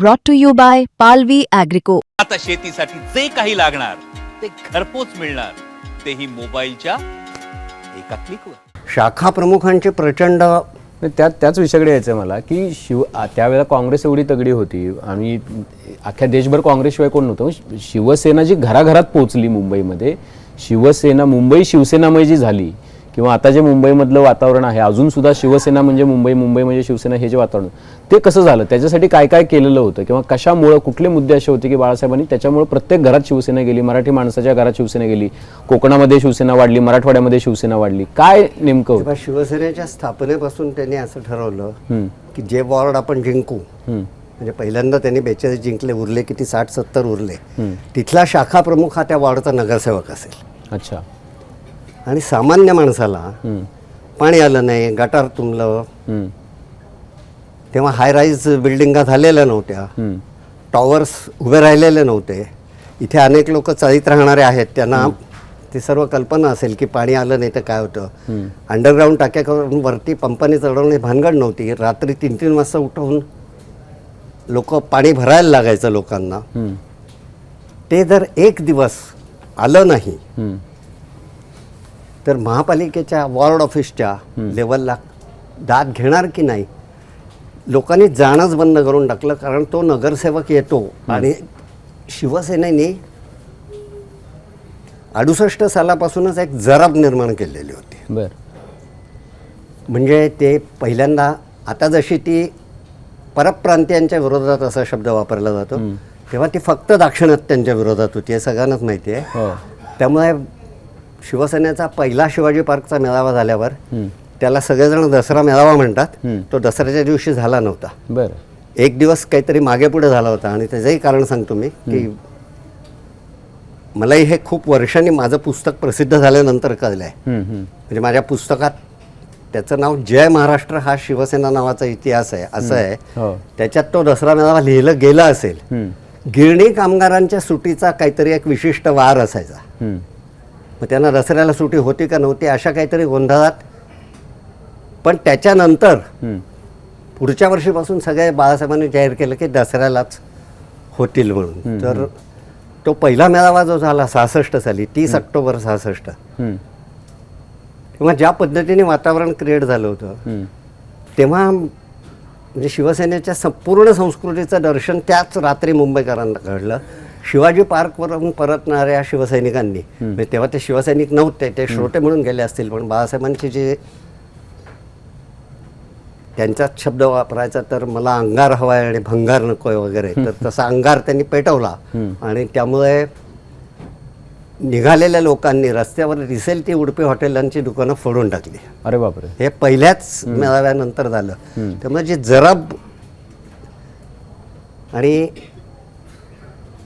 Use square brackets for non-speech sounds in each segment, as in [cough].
brought to you by Palvi Agrico. आता शेतीसाठी जे काही लागणार ते घरपोच मिळणार. तेही मोबाईलच्या एका क्लिकवर शाखा प्रमुखांची प्रचंड नाही, त्या त्याच विषयाकडे यायचं आहे मला की शिव आ- त्यावेळेला काँग्रेस एवढी तगडी होती आणि अख्ख्या देशभर काँग्रेसशिवाय कोण नव्हतं. शि- शिवसेना जी घराघरात पोहोचली मुंबईमध्ये शिवसेना मुंबई शिवसेनामय जी झाली किंवा आता जे मुंबईमधलं वातावरण आहे अजून सुद्धा शिवसेना म्हणजे मुंबई मुंबई म्हणजे शिवसेना हे जे वातावरण ते कसं झालं? त्याच्यासाठी काय काय केलेलं होतं? किंवा कशामुळं कुठले मुद्दे असे होते की बाळासाहेबांनी त्याच्यामुळे प्रत्येक घरात शिवसेना गेली मराठी माणसाच्या घरात शिवसेना गेली कोकणामध्ये शिवसेना वाढली मराठवाड्यामध्ये शिवसेना वाढली काय नेमकं होतं? शिवसेनेच्या स्थापनेपासून त्यांनी असं ठरवलं. की जे वॉर्ड आपण जिंकू. म्हणजे पहिल्यांदा त्यांनी बेचाळीस जिंकले उरले किती साठ सत्तर उरले. तिथला शाखा प्रमुख हा त्या वॉर्डचा नगरसेवक असेल. अच्छा. आणि सामान्य माणसाला. पाणी आलं नाही गटार तुंबलं. तेव्हा हाय राईज बिल्डिंगा झालेल्या नव्हत्या. टॉवर्स उभे राहिलेले नव्हते इथे अनेक लोक चाळीत राहणारे आहेत त्यांना ती सर्व कल्पना असेल की पाणी आलं नाही तर काय होतं अंडरग्राऊंड टाक्या करून वरती पंपाने चढवणे भानगड नव्हती रात्री तीन तीन वाजता उठवून लोक पाणी भरायला लागायचं लोकांना. ते जर एक दिवस आलं नाही. तर महापालिकेच्या वॉर्ड ऑफिसच्या लेवलला दाद घेणार की नाही लोकांनी जाणंच बंद करून टाकलं कारण तो नगरसेवक येतो आणि शिवसेनेने अडुसष्ट सालापासूनच एक जराब निर्माण केलेली होती. बर. म्हणजे ते पहिल्यांदा आता जशी ती परप्रांतीयांच्या विरोधात असा शब्द वापरला जातो तेव्हा ती फक्त दाक्षिणात्यांच्या विरोधात होती हे सगळ्यांनाच माहिती आहे. हो. त्यामुळे शिवसेनेचा पहिला शिवाजी पार्कचा मेळावा झाल्यावर त्याला सगळेजण दसरा मेळावा म्हणतात. तो दसऱ्याच्या दिवशी झाला नव्हता. बर. एक दिवस काहीतरी मागे पुढे झाला होता आणि त्याचंही कारण सांगतो मी की मलाही हे खूप वर्षांनी माझं पुस्तक प्रसिद्ध झाल्यानंतर कळलं आहे. म्हणजे माझ्या पुस्तकात त्याचं नाव जय महाराष्ट्र हा शिवसेना नावाचा इतिहास आहे असं आहे. हो. त्याच्यात तो दसरा मेळावा लिहिलं गेला असेल. गिरणी कामगारांच्या सुटीचा काहीतरी एक विशिष्ट वार असायचा. मग त्यांना दसऱ्याला सुट्टी होती का नव्हती अशा काहीतरी गोंधळात पण त्याच्यानंतर. पुढच्या वर्षीपासून सगळे बाळासाहेबांनी जाहीर केलं की दसऱ्यालाच होतील म्हणून तर तो पहिला मेळावा जो झाला सहासष्ट साली तीस ऑक्टोबर सहासष्ट. तेव्हा ज्या पद्धतीने वातावरण क्रिएट झालं होतं. तेव्हा म्हणजे शिवसेनेच्या संपूर्ण संस्कृतीचं दर्शन त्याच रात्री मुंबईकरांना घडलं शिवाजी पार्कवरून परतणाऱ्या शिवसैनिकांनी म्हणजे तेव्हा ते शिवसैनिक नव्हते ते श्रोते म्हणून गेले असतील पण बाळासाहेबांची जे त्यांचाच शब्द वापरायचा तर मला अंगार हवाय आणि भंगार नकोय वगैरे तर तसा अंगार त्यांनी पेटवला. आणि त्यामुळे निघालेल्या लोकांनी रस्त्यावर दिसेल ती उडपी हॉटेलांची दुकानं फोडून टाकली. अरे बापरे. हे पहिल्याच मेळाव्यानंतर झालं. त्यामुळे जे जराब आणि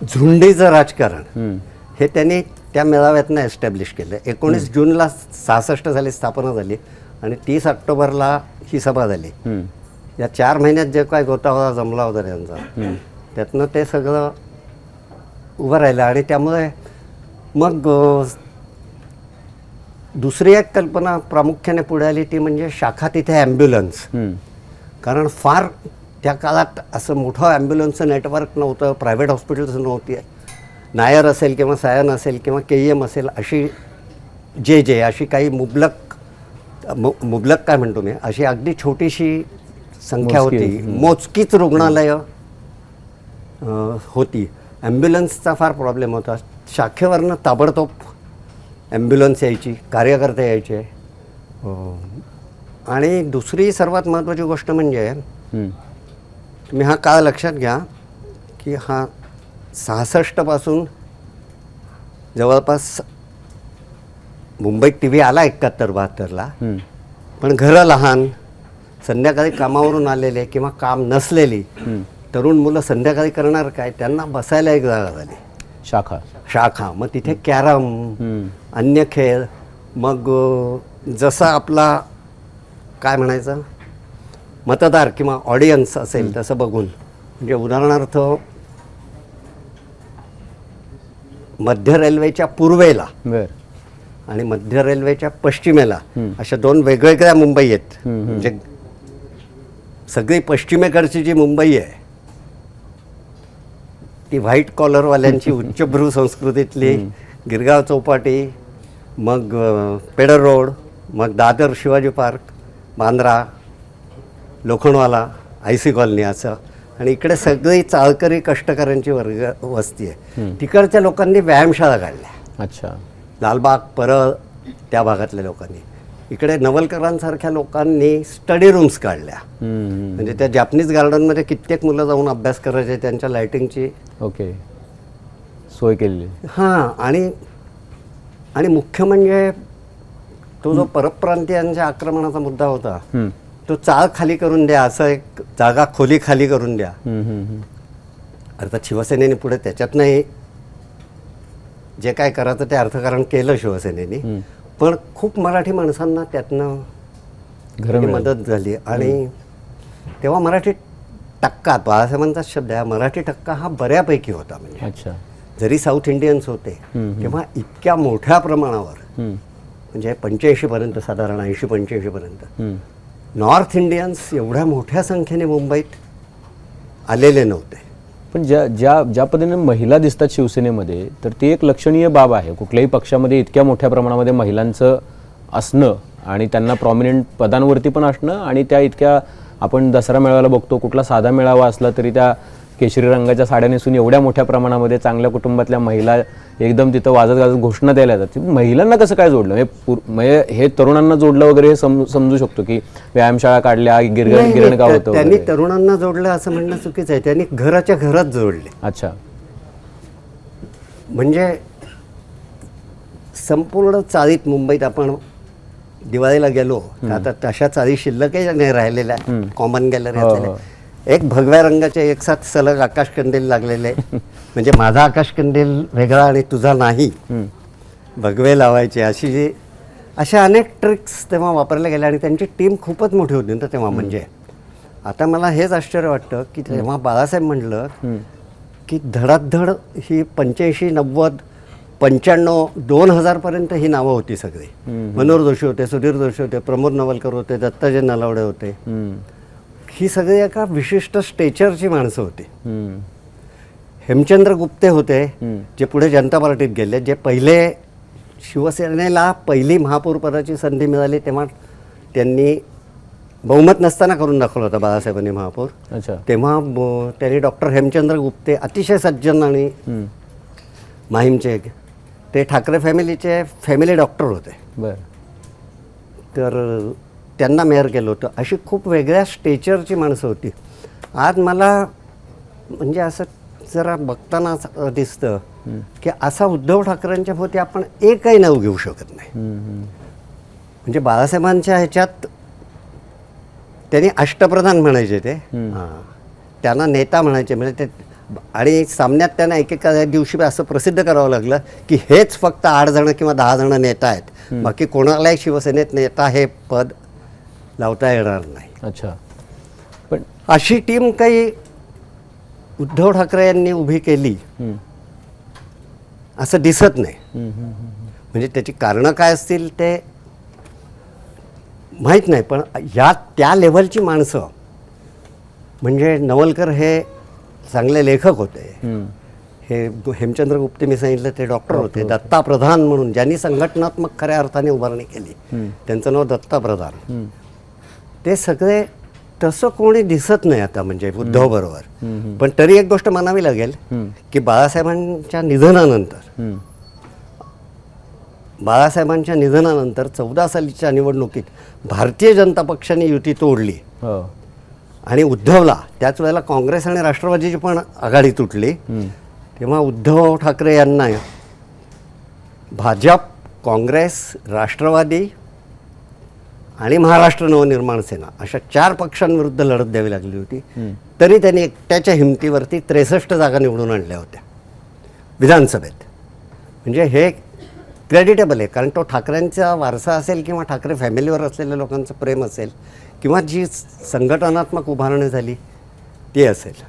झुंडीचं राजकारण. हे त्यांनी त्या मेळाव्यातनं एस्टॅब्लिश केलं एकोणीस जूनला सहासष्ट साली स्थापना झाली आणि तीस ऑक्टोबरला ही सभा झाली. या चार महिन्यात जे काय गोतावळा जमला होता त्यांचा त्यातनं ते सगळं उभं राहिलं आणि त्यामुळे मग दुसरी एक कल्पना प्रामुख्याने पुढे आली ती म्हणजे शाखा तिथे ॲम्ब्युलन्स. कारण फार त्या काळात असं मोठं ॲम्ब्युलन्सचं नेटवर्क नव्हतं प्रायव्हेट हॉस्पिटल्स नव्हती. नायर असेल किंवा सायन असेल किंवा के एम असेल अशी जे जे अशी काही मुबलक मु मुबलक काय म्हणतो मी अशी अगदी छोटीशी संख्या होती. मोजकीच रुग्णालयं होती. ॲम्ब्युलन्सचा फार प्रॉब्लेम होता. शाखेवरनं ताबडतोब ॲम्ब्युलन्स यायची कार्यकर्ते यायचे. अ, आणि दुसरी सर्वात महत्त्वाची गोष्ट म्हणजे. तुम्ही हा काळ लक्षात घ्या की हा सहासष्टपासून जवळपास मुंबईत टी व्ही आला एकाहत्तर बहात्तरला. पण घरं लहान संध्याकाळी कामावरून आलेले किंवा काम नसलेली तरुण मुलं संध्याकाळी करणार काय? त्यांना बसायला एक जागा झाली. शाखा. शाखा. मग तिथे कॅरम. अन्य खेळ. मग जसा आपला काय म्हणायचं? मतदार किंवा ऑडियन्स असेल तसं बघून. म्हणजे उदाहरणार्थ मध्य रेल्वेच्या पूर्वेला आणि मध्य रेल्वेच्या पश्चिमेला अशा दोन वेगवेगळ्या मुंबई आहेत. म्हणजे सगळी पश्चिमेकडची जी मुंबई आहे ती व्हाईट कॉलरवाल्यांची [laughs] उच्चभ्रू संस्कृतीतली गिरगाव चौपाटी मग पेडर रोड मग Dadar Shivaji park Bandra Lokhandwala I C colony असं. आणि इकडे सगळी चाळकरी कष्टकऱ्यांची वर्ग वस्ती आहे. तिकडच्या लोकांनी व्यायामशाळा काढल्या. अच्छा. लालबाग परळ त्या भागातल्या लोकांनी. इकडे नवलकरांसारख्या लोकांनी स्टडी रूम्स काढल्या. म्हणजे त्या जॅपनीज गार्डनमध्ये कित्येक मुलं जाऊन अभ्यास करायचे त्यांच्या लायटिंगची ओके. सोय केलेली. हां आणि आणि मुख्य म्हणजे तो जो परप्रांतीयांच्या आक्रमणाचा मुद्दा होता. तो चाळ खाली करून द्या असं एक जागा खोली खाली करून द्या. अर्थात शिवसेनेने पुढे त्याच्यातनंही जे काय करायचं ते अर्थकारण केलं शिवसेनेने. पण खूप मराठी माणसांना त्यातनं. मदत झाली. आणि तेव्हा मराठी टक्का बाळासाहेबांचा शब्द आहे मराठी टक्का हा बऱ्यापैकी होता म्हणजे. अच्छा. जरी साऊथ इंडियन्स होते तेव्हा इतक्या मोठ्या प्रमाणावर म्हणजे पंच्याऐंशीपर्यंत साधारण ऐंशी पंच्याऐंशीपर्यंत हम्म. नॉर्थ इंडियन्स एवढ्या मोठ्या संख्येने मुंबईत आलेले नव्हते. पण ज्या ज्या ज्या पद्धतीने महिला दिसतात शिवसेनेमध्ये तर ती एक लक्षणीय बाब आहे. कुठल्याही पक्षामध्ये इतक्या मोठ्या प्रमाणामध्ये महिलांचं असणं आणि त्यांना प्रॉमिनंट पदांवरती पण असणं आणि त्या इतक्या आपण दसरा मेळाव्याला बघतो कुठला साधा मेळावा असला तरी त्या केशरी रंगाच्या साड्या नेसून एवढ्या मोठ्या प्रमाणामध्ये चांगल्या कुटुंबातल्या महिला एकदम तिथं वाजत गाजत घोषणा द्यायला येतात. ती महिलांना कसं काय जोडलं? म्हणजे म्हणजे हे तरुणांना जोडलं वगैरे हे सम- समजू शकतो की व्यायामशाळा काढल्या गिरगण गिरणगाव नाही, होतं त्यांनी. तरुणांना जोडलं असं म्हणणं चुकीचं आहे. त्यांनी घराच्या घरात जोडले. अच्छा. म्हणजे संपूर्ण चाळीत मुंबईत आपण दिवाळीला गेलो आता तशा चाळी शिल्लकही नाही राहिलेल्या. कॉमन गॅलरी असलेल्या. एक भगव्या रंगाचे एक साथ सलग आकाश कंदील लागलेले. म्हणजे माझा आकाश कंदील वेगळा आणि तुझा नाही. भगवे लावायचे अशी जी अशा अनेक ट्रिक्स तेव्हा वापरल्या गेल्या आणि त्यांची टीम खूपच मोठी होती ना तेव्हा म्हणजे. आता मला हेच आश्चर्य वाटतं की तेव्हा बाळासाहेब म्हटलं की धडाधड ही पंच्याऐंशी नव्वद पंच्याण्णव दोन हजारपर्यंत ही नावं होती सगळी. मनोहर जोशी होते सुधीर जोशी होते प्रमोद नवलकर होते दत्ताजी नलावडे होते. ही सगळी एका विशिष्ट स्टेचरची माणसं होती. हेमचंद्र गुप्ते होते जे पुढे जनता पार्टीत गेले जे पहिले शिवसेनेला पहिली महापौर पदाची संधी मिळाली तेव्हा त्यांनी बहुमत नसताना करून दाखवलं होतं बाळासाहेबांनी महापौर. अच्छा. तेव्हा त्यांनी डॉक्टर हेमचंद्र गुप्ते अतिशय सज्जन आणि माहीमचे ते ठाकरे फॅमिलीचे फॅमिली डॉक्टर होते. बर. तर त्यांना मेयर केलं होतं. अशी खूप वेगळ्या स्टेचरची माणसं होती. आज मला म्हणजे असं जरा बघताना दिसतं की असा उद्धव ठाकरेंच्या भोवती आपण एकही नाव घेऊ शकत नाही. म्हणजे बाळासाहेबांच्या ह्याच्यात त्यांनी अष्टप्रधान म्हणायचे ते. हां. त्यांना नेता म्हणायचे. म्हणजे ते आणि सामन्यात त्यांना एकेका दिवशी असं प्रसिद्ध करावं लागलं की हेच फक्त आठ जण किंवा दहा जण नेता आहेत. बाकी कोणालाही शिवसेनेत नेता हे पद लावता येणार नाही. अच्छा. पण अशी टीम काही उद्धव ठाकरे यांनी उभी केली असं दिसत नाही. म्हणजे त्याची कारणं काय असतील ते माहीत नाही पण या त्या लेवलची माणसं म्हणजे नवलकर हे चांगले लेखक होते. हे हेमचंद्र गुप्ते मी सांगितलं ते डॉक्टर होते. दत्ता प्रधान म्हणून ज्यांनी संघटनात्मक खऱ्या अर्थाने उभारणी केली त्यांचं नाव दत्ता प्रधान. ते सगळे तसं कोणी दिसत नाही आता म्हणजे उद्धव बरोबर पण तरी एक गोष्ट मानावी लागेल की बाळासाहेबांच्या निधनानंतर. बाळासाहेबांच्या निधनानंतर चौदा सालीच्या निवडणुकीत भारतीय जनता पक्षाने युती तोडली. हो. आणि उद्धवला त्याच वेळेला काँग्रेस आणि राष्ट्रवादीची पण आघाडी तुटली. तेव्हा उद्धव ठाकरे यांना भाजप काँग्रेस राष्ट्रवादी आणि महाराष्ट्र नवनिर्माण सेना अशा चार पक्षांविरुद्ध लढत द्यावी लागली होती. तरी त्यांनी एकट्याच्या हिमतीवरती त्रेसष्ट जागा निवडून आणल्या होत्या विधानसभेत. म्हणजे हे क्रेडिटेबल आहे कारण तो ठाकरेंचा वारसा असेल किंवा ठाकरे फॅमिलीवर असलेल्या लोकांचं प्रेम असेल किंवा जी संघटनात्मक उभारणी झाली ती असेल.